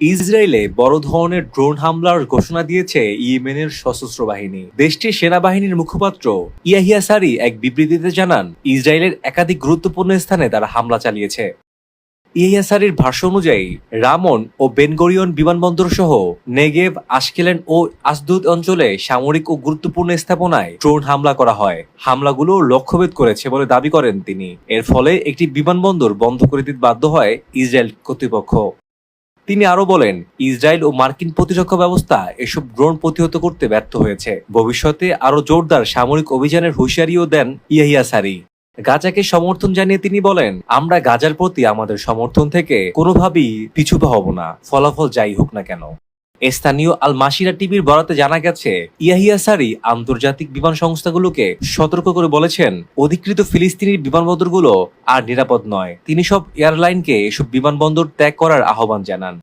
ইসরায়েলে বড় ধরনের ড্রোন হামলার ঘোষণা দিয়েছে ইয়েমেনের সশস্ত্র বাহিনী। দেশটির সেনাবাহিনীর মুখপাত্র ইয়াহিয়া সারি এক বিবৃতিতে জানান, ইসরায়েলের একাধিক গুরুত্বপূর্ণ স্থানে তারা হামলা চালিয়েছে। ইয়াহিয়া সারির ভাষ্য অনুযায়ী, রামন ও বেনগরিয়ন বিমানবন্দর সহ নেগেভ, আশকেলেন ও আসদুদ অঞ্চলে সামরিক ও গুরুত্বপূর্ণ স্থাপনায় ড্রোন হামলা করা হয়। হামলাগুলো লক্ষ্যভেদ করেছে বলে দাবি করেন তিনি। এর ফলে একটি বিমানবন্দর বন্ধ করে দিতে বাধ্য হয় ইসরায়েল কর্তৃপক্ষ। তিনি আরও বলেন, ইসরায়েল ও মার্কিন প্রতিরক্ষা ব্যবস্থা এসব ড্রোন প্রতিহত করতে ব্যর্থ হয়েছে। ভবিষ্যতে আরও জোরদার সামরিক অভিযানের হুঁশিয়ারিও দেন ইয়াহিয়া সারি। গাজাকে সমর্থন জানিয়ে তিনি বলেন, আমরা গাজার প্রতি আমাদের সমর্থন থেকে কোনোভাবেই পিছু হব না। ফলাফল যাই হোক না কেন। স্থানীয় আল মাসিরা টিভির বরাতে জানা গেছে, ইয়াহিয়া সারি আন্তর্জাতিক বিমান সংস্থাগুলোকে সতর্ক করে বলেছেন, অধিকৃত ফিলিস্তিনির বিমানবন্দরগুলো আর নিরাপদ নয়। তিনি সব এয়ারলাইনকে এসব বিমানবন্দর ত্যাগ করার আহ্বান জানান।